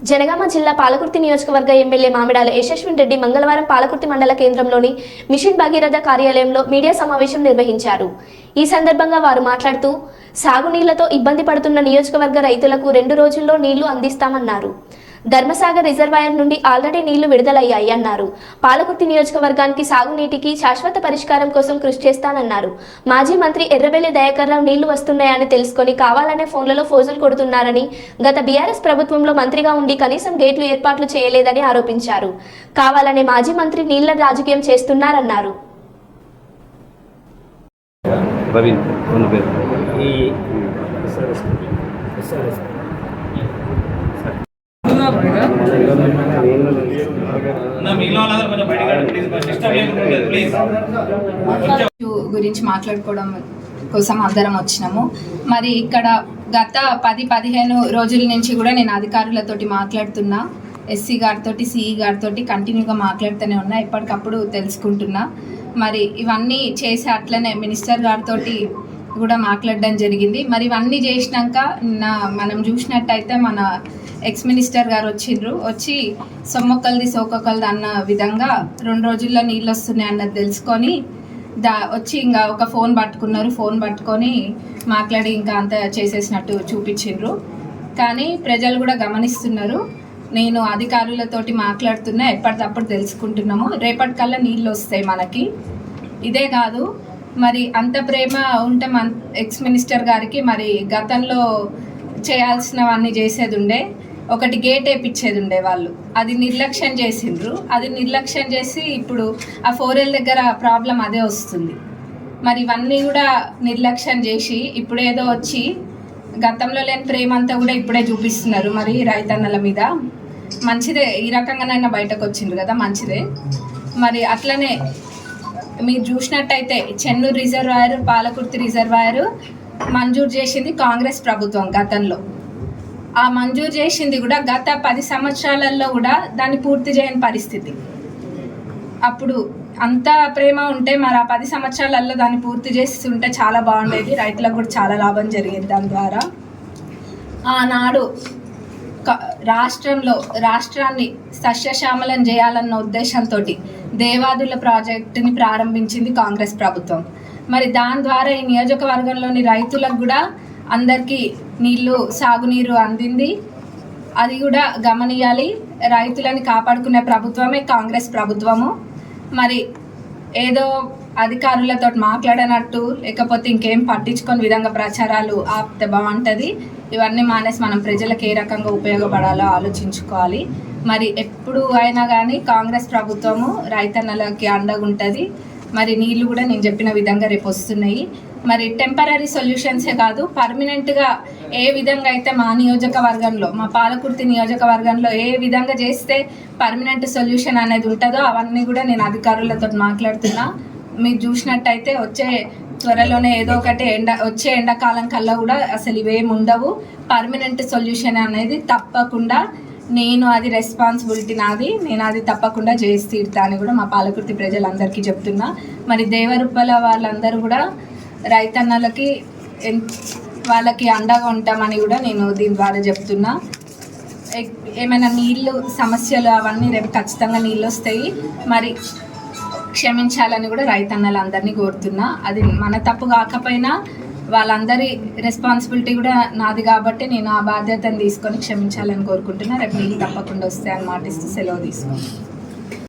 జనగామ జిల్లా పాలకుర్తి నియోజకవర్గ ఎమ్మెల్యే మామిడాల యశస్విన్ రెడ్డి మంగళవారం పాలకుర్తి మండల కేంద్రంలోని మిషన్ భగీరథ కార్యాలయంలో మీడియా సమావేశం నిర్వహించారు. ఈ సందర్భంగా వారు మాట్లాడుతూ సాగునీళ్ళతో ఇబ్బంది పడుతున్న నియోజకవర్గ రైతులకు రెండు రోజుల్లో నీళ్ళు అందిస్తామన్నారు. ధర్మసాగర్ రిజర్వాయర్ నుండి ఆల్రెడీ నీళ్ళు విడుదలయ్యాయి అన్నారు. పాలకుర్తి నియోజకవర్గానికి సాగునీటికి శాశ్వత పరిష్కారం కోసం కృషి చేస్తానన్నారు. మాజీ మంత్రి ఎర్రబెల్లి దయాకర్ రావు నీళ్ళు వస్తున్నాయని తెలుసుకొని కావాలనే ఫోన్లలో ఫోజులు కొడుతున్నారని గత బీఆర్ఎస్ ప్రభుత్వంలో మంత్రిగా ఉండి కనీసం గేట్లు ఏర్పాట్లు చేయలేదని ఆరోపించారు. కావాలనే మాజీ మంత్రి నీళ్ళ రాజకీయం చేస్తున్నారన్నారు. ఈ గురించి మాట్లాడుకోవడం కోసం అందరం వచ్చినాము. మరి ఇక్కడ గత పది పదిహేను రోజుల నుంచి కూడా నేను అధికారులతోటి మాట్లాడుతున్నా. ఎస్సీ గారితో సిఈ గారితో కంటిన్యూగా మాట్లాడుతూనే ఉన్నా. ఎప్పటికప్పుడు తెలుసుకుంటున్నా. మరి ఇవన్నీ చేసి అట్లనే మినిస్టర్ గారితో కూడా మాట్లాడడం జరిగింది. మరి ఇవన్నీ చేసినాక నా మనం చూసినట్టయితే మన ఎక్స్ మినిస్టర్ గారు వచ్చిండ్రు. వచ్చి సొమ్మొక్కలది సోకొక్కలది అన్న విధంగా రెండు రోజుల్లో నీళ్ళు వస్తున్నాయి అన్నది తెలుసుకొని దా వచ్చి ఇంకా ఒక ఫోన్ పట్టుకున్నారు. ఫోన్ పట్టుకొని మాట్లాడి ఇంకా అంత చేసేసినట్టు చూపించిండ్రు. కానీ ప్రజలు కూడా గమనిస్తున్నారు. నేను అధికారులతోటి మాట్లాడుతున్నా ఎప్పటికప్పుడు తెలుసుకుంటున్నాము. రేపటికల్లా నీళ్ళు వస్తాయి మనకి. ఇదే కాదు మరి అంత ప్రేమ ఉంటే మన ఎక్స్ మినిస్టర్ గారికి మరి గతంలో చేయాల్సినవన్నీ చేసేది ఉండే ఒకటి గేట్ వేపించేది ఉండే వాళ్ళు. అది నిర్లక్ష్యం చేసిండ్రు. అది నిర్లక్ష్యం చేసి ఇప్పుడు ఆ ఫోరెల్ దగ్గర ప్రాబ్లం అదే వస్తుంది. మరి ఇవన్నీ కూడా నిర్లక్ష్యం చేసి ఇప్పుడేదో వచ్చి గతంలో లేని ప్రేమ అంతా కూడా ఇప్పుడే చూపిస్తున్నారు. మరి రైతన్నల మీద మంచిదే. ఈ రకంగానైనా బయటకు వచ్చిండ్రు కదా మంచిదే. మరి అట్లనే మీరు చూసినట్టయితే చెన్నూరు రిజర్వాయర్ పాలకుర్తి రిజర్వాయర్ మంజూరు చేసింది కాంగ్రెస్ ప్రభుత్వం గతంలో. ఆ మంజూరు చేసింది కూడా గత పది సంవత్సరాలలో కూడా దాన్ని పూర్తి చేయని పరిస్థితి. అప్పుడు అంత ప్రేమ ఉంటే మరి ఆ పది సంవత్సరాలలో దాన్ని పూర్తి చేసి ఉంటే చాలా బాగుండేది. రైతులకు కూడా చాలా లాభం జరిగేది దాని ద్వారా. ఆనాడు క- రాష్ట్రంలో రాష్ట్రాన్ని సస్యశ్యామలం చేయాలన్న ఉద్దేశంతో దేవాదుల ప్రాజెక్టుని ప్రారంభించింది కాంగ్రెస్ ప్రభుత్వం. మరి దాని ద్వారా ఈ నియోజకవర్గంలోని రైతులకు కూడా అందరికీ నీళ్ళు సాగునీరు అందింది. అది కూడా గమనియాలి. రైతులని కాపాడుకునే ప్రభుత్వమే కాంగ్రెస్ ప్రభుత్వము. మరి ఏదో అధికారులతో మాట్లాడనట్టు లేకపోతే ఇంకేం పట్టించుకొని విధంగా ప్రచారాలు ఆపితే బాగుంటుంది. ఇవన్నీ మానేసి మనం ప్రజలకు ఏ రకంగా ఉపయోగపడాలో ఆలోచించుకోవాలి. మరి ఎప్పుడు అయినా కానీ కాంగ్రెస్ ప్రభుత్వము రైతన్నలకి అండగా ఉంటుంది మరి నీళ్ళు కూడా నేను చెప్పిన విధంగా రేపు వస్తున్నాయి. మరి టెంపరీ సొల్యూషన్సే కాదు పర్మనెంట్గా ఏ విధంగా అయితే మా నియోజకవర్గంలో మా పాలకుర్తి నియోజకవర్గంలో ఏ విధంగా చేస్తే పర్మనెంట్ సొల్యూషన్ అనేది ఉంటుందో అవన్నీ కూడా నేను అధికారులతో మాట్లాడుతున్నా. మీరు చూసినట్టయితే వచ్చే త్వరలోనే ఏదో ఒకటి ఎండ వచ్చే ఎండాకాలం కల్లా కూడా అసలు ఇవేమి ఉండవు. పర్మనెంట్ సొల్యూషన్ అనేది తప్పకుండా నేను అది రెస్పాన్సిబిలిటీ నాది నేను అది తప్పకుండా చేసి తీరుతా అని కూడా మా పాలకుర్తి ప్రజలందరికీ చెప్తున్నా. మరి దేవరుప్పల వాళ్ళందరూ కూడా రైతన్నలకి ఎన్- వాళ్ళకి అండగా ఉంటామని కూడా నేను దీని ద్వారా చెప్తున్నా. ఏమైనా నీళ్ళు సమస్యలు అవన్నీ రేపు ఖచ్చితంగా నీళ్ళు వస్తాయి. మరి క్షమించాలని కూడా రైతన్నలందరినీ కోరుతున్నా. అది మన తప్పు కాకపోయినా వాళ్ళందరి రెస్పాన్సిబిలిటీ కూడా నాది కాబట్టి నేను ఆ బాధ్యతను తీసుకొని క్షమించాలని కోరుకుంటున్నా. రేపు నీళ్ళు తప్పకుండా వస్తాయని మాటిస్తూ సెలవు తీసుకుంటాను